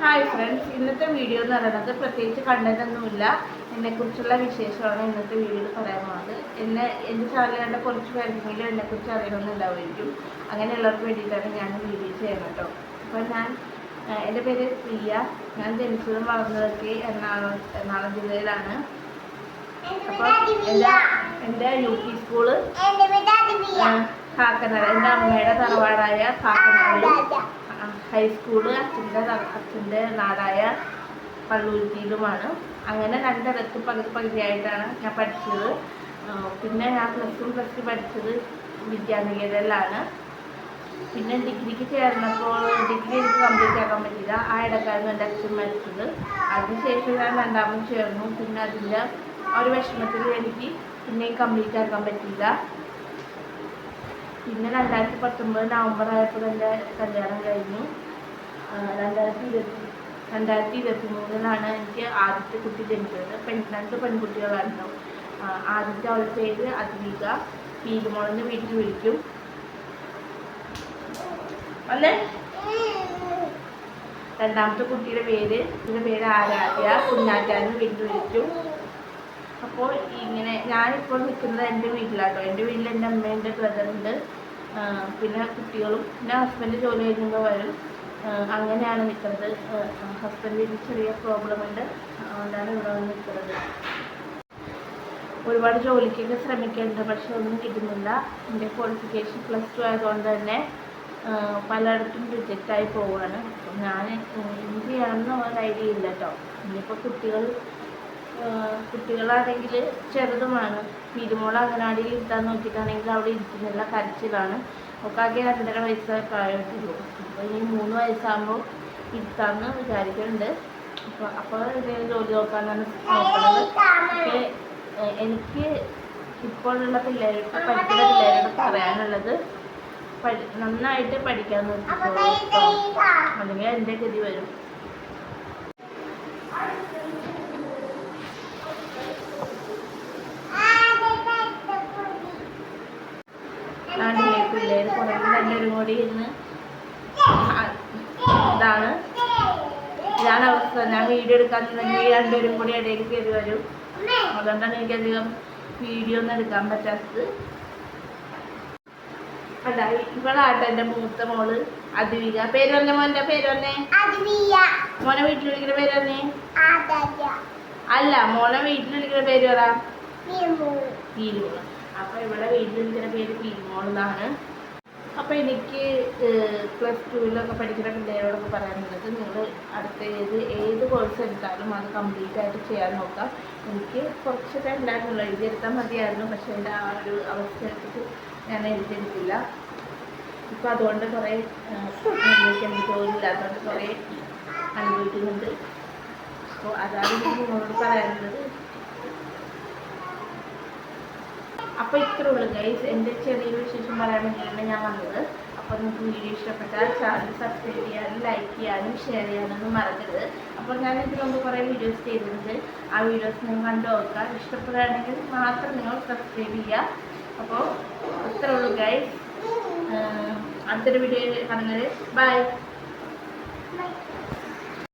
Hi friends ഇന്നത്തെ video എന്ന് പറയുന്നത് പ്രത്യേകിച്ച് കണ്ടന്റ് ഒന്നുമില്ല എന്നെക്കുറിച്ചുള്ള വിശേഷമാണ് ഇന്നത്തെ വീഡിയോയിൽ പറയാൻ പോകുന്നത് എന്നെ എന്റെ ചാനൽ കണ്ട കുറച്ച് പേർക്കെങ്കിലും എന്നെക്കുറിച്ച് അറിയണമെന്നുണ്ടാവുമായിരിക്കും. അങ്ങനെയുള്ളവർക്ക് വേണ്ടിയിട്ടാണ് ഞാൻ വീഡിയോ ചെയ്യുന്നത് കേട്ടോ അപ്പോൾ ഞാൻ എന്റെ പേര് പ്രിയ. ഞാൻ ജനിച്ചതും വളർന്നതൊക്കെ എറണാകുളം എറണാകുളം ജില്ലയിലാണ്. അപ്പോൾ എന്റെ എന്റെ യു പി സ്കൂൾ കാക്കനാട്. എന്റെ അമ്മയുടെ തറവാടായ കാക്കനാട്. ഹൈസ്കൂൾ അച്ഛന്റെ അച്ഛന്റെ നാടായ പള്ളൂരുത്തിയിലുമാണ് അങ്ങനെ രണ്ടിടത്ത് പകുതി പകുതിയായിട്ടാണ് ഞാൻ പഠിച്ചത്. പിന്നെ ഞാൻ പ്ലസ് ടു പ്ലസ് ടു പഠിച്ചത് വിദ്യാനികേതനിലാണ്. പിന്നെ ഡിഗ്രിക്ക് ചേർന്നപ്പോൾ ഡിഗ്രി എനിക്ക് കംപ്ലീറ്റ് ആക്കാൻ പറ്റില്ല ആ ഇടക്കായിരുന്നു എന്റെ അച്ഛൻ മരിച്ചത്. അതിനുശേഷം ഞാൻ രണ്ടാമത് ചേർന്നു. പിന്നെ അതിന്റെ ഒരു വിഷമത്തിൽ എനിക്ക് പിന്നെയും കംപ്ലീറ്റ് ആക്കാൻ പറ്റില്ല പിന്നെ രണ്ടായിരത്തി പത്തൊമ്പത് നവംബർ ആയപ്പോൾ എന്റെ കല്യാണം കഴിഞ്ഞു. രണ്ടായിരത്തി ഇരുപത്തി രണ്ടായിരത്തി ഇരുപത്തി മൂന്നിലാണ് എനിക്ക് ആദ്യത്തെ കുട്ടി ജനിച്ചത്. പെൺ രണ്ട് പെൺകുട്ടികളായിരുന്നു. ആദ്യത്തെ അവളുടെ പേര് അദ്വിക. പീരുമോളെന്ന് വീട്ടിൽ വിളിക്കും. അല്ലേ? രണ്ടാമത്തെ കുട്ടിയുടെ പേര് ഇതിന്റെ പേര് ആരാധ്യ. കുഞ്ഞാറ്റാന്ന് വീട്ടിൽ വിളിക്കും. അപ്പോൾ ഇങ്ങനെ ഞാനിപ്പോൾ നിൽക്കുന്നത് എന്റെ വീട്ടിലാട്ടോ. എന്റെ വീട്ടിൽ എന്റെ അമ്മയുണ്ട് ബ്രദറുണ്ട് പിന്നെ കുട്ടികളും എന്റെ ഹസ്ബൻഡ് ജോലി കഴിഞ്ഞപ്പോൾ വരും അങ്ങനെയാണ് നിൽക്കുന്നത്. ഹസ്ബൻഡിന് ചെറിയ പ്രോബ്ലം ഉണ്ട്. അതുകൊണ്ടാണ് ഇവിടെ വന്ന് നിൽക്കുന്നത്. ഒരുപാട് ജോലിക്കൊക്കെ ശ്രമിക്കുന്നുണ്ട് പക്ഷെ ഒന്നും കിട്ടുന്നില്ല. എന്റെ ക്വാളിഫിക്കേഷൻ പ്ലസ് ടു ആയതുകൊണ്ട് തന്നെ പലയിടത്തും റിജക്റ്റായി പോവുകയാണ്. ഞാൻ എന്ത് ചെയ്യണമെന്ന് ഒരു ഐഡിയ ഇല്ല കേട്ടോ ഇനിയിപ്പോൾ കുട്ടികൾ കുട്ടികളാണെങ്കിൽ ചെറുതുമാണ്. തിരുമോള അംഗനവാടിയിൽ ഇരുത്താൻ നോക്കിയിട്ടാണെങ്കിൽ അവിടെ ഇരിക്കുന്നില്ല കരച്ചിലാണ്. ഒക്കാകെ രണ്ടര വയസ്സേ പ്രായമായിട്ടുള്ളൂ അപ്പോൾ ഇനി മൂന്ന് വയസ്സാകുമ്പോൾ ഇരുത്താമെന്ന് വിചാരിക്കുന്നുണ്ട് അപ്പോൾ അപ്പോൾ എന്തെങ്കിലും ജോലി നോക്കാനാണ് നോക്കുന്നത് പക്ഷേ എനിക്ക് ഇപ്പോഴുള്ള പിള്ളേരോട് പഠിക്കുന്ന പിള്ളേരോട് പറയാനുള്ളത് പഠി നന്നായിട്ട് പഠിക്കാൻ നോക്കിക്കോ. അല്ലെങ്കിൽ എന്റെ ഗതി വരും. നാട്ടിലെ പിള്ളേർ കുറേ എല്ലാവരും കൂടി ഇന്ന് ഇതാണ്. ഇതാണ് അവസ്ഥ. ഞാൻ വീഡിയോ എടുക്കാൻ നിന്നെങ്കിൽ രണ്ടുപേരും കൂടി ഇടയിൽ കയറി വരും. അതുകൊണ്ടാണ് എനിക്കധികം വീഡിയോ ഒന്നും എടുക്കാൻ പറ്റാത്തത്. അതാ ഇവളാട്ടെ എന്റെ മൂത്ത മോൾ അതിവിക. പേര് പറഞ്ഞ മോന്റെ പേര് പറഞ്ഞേ? മോനെ വീട്ടിൽ വിളിക്കുന്ന പേര് പറഞ്ഞേ? അല്ല മോനെ വീട്ടിൽ വിളിക്കുന്ന പേര് പറ. പീരുമോൾ അപ്പോൾ ഇവിടെ വീട്ടിൽ നിൽക്കുന്ന പേര് പീരുമോൾ എന്നാണ്. അപ്പോൾ എനിക്ക് പ്ലസ് ടുവിലൊക്കെ പഠിക്കുന്ന പിള്ളേരോടൊക്കെ പറയാനുള്ളത് നിങ്ങൾ അടുത്ത ഏത് ഏത് കോഴ്സ് എടുത്താലും അത് കംപ്ലീറ്റ് ആയിട്ട് ചെയ്യാൻ നോക്കാം. എനിക്ക് കുറച്ചൊക്കെ ഉണ്ടായിരുന്നുള്ളൂ. എഴുതിയെടുത്താൽ മതിയായിരുന്നു. പക്ഷെ എന്റെ ആ ഒരു അവസ്ഥ എടുത്തിട്ട് ഞാൻ എഴുതിയെടുത്തില്ല. ഇപ്പോൾ അതുകൊണ്ട് കുറേ അനുഭവിക്കുന്നുണ്ട് ജോലിയില്ലാത്തതുകൊണ്ട് കുറേ അനുഭവിക്കുന്നുണ്ട്. അപ്പോൾ അതാണ് എനിക്ക് നിങ്ങളോട് പറയാനുള്ളത്. അപ്പോൾ ഇത്രേ ഉള്ളൂ ഗൈസ് എന്റെ ചെറിയൊരു വിശേഷം പറയാൻ വേണ്ടിയിട്ടാണ് ഞാൻ വന്നത്. അപ്പോൾ നിങ്ങൾക്ക് വീഡിയോ ഇഷ്ടപ്പെട്ടാൽ ചാനൽ സബ്സ്ക്രൈബ് ചെയ്യാനും ലൈക്ക് ചെയ്യാനും ഷെയർ ചെയ്യാനൊന്നും മറക്കരുത്. അപ്പോൾ ഞാൻ ഇതിൽ മുമ്പ് കുറേ വീഡിയോസ് ചെയ്തിട്ടുണ്ട്. ആ വീഡിയോസ് നിങ്ങൾ കണ്ടു നോക്കുക. ഇഷ്ടപ്പെടുകയാണെങ്കിൽ മാത്രം നിങ്ങൾ സബ്സ്ക്രൈബ് ചെയ്യുക. അപ്പോൾ ഇത്രേ ഉള്ളൂ ഗൈസ് അടുത്തൊരു വീഡിയോ കാണുന്നത്. ബൈ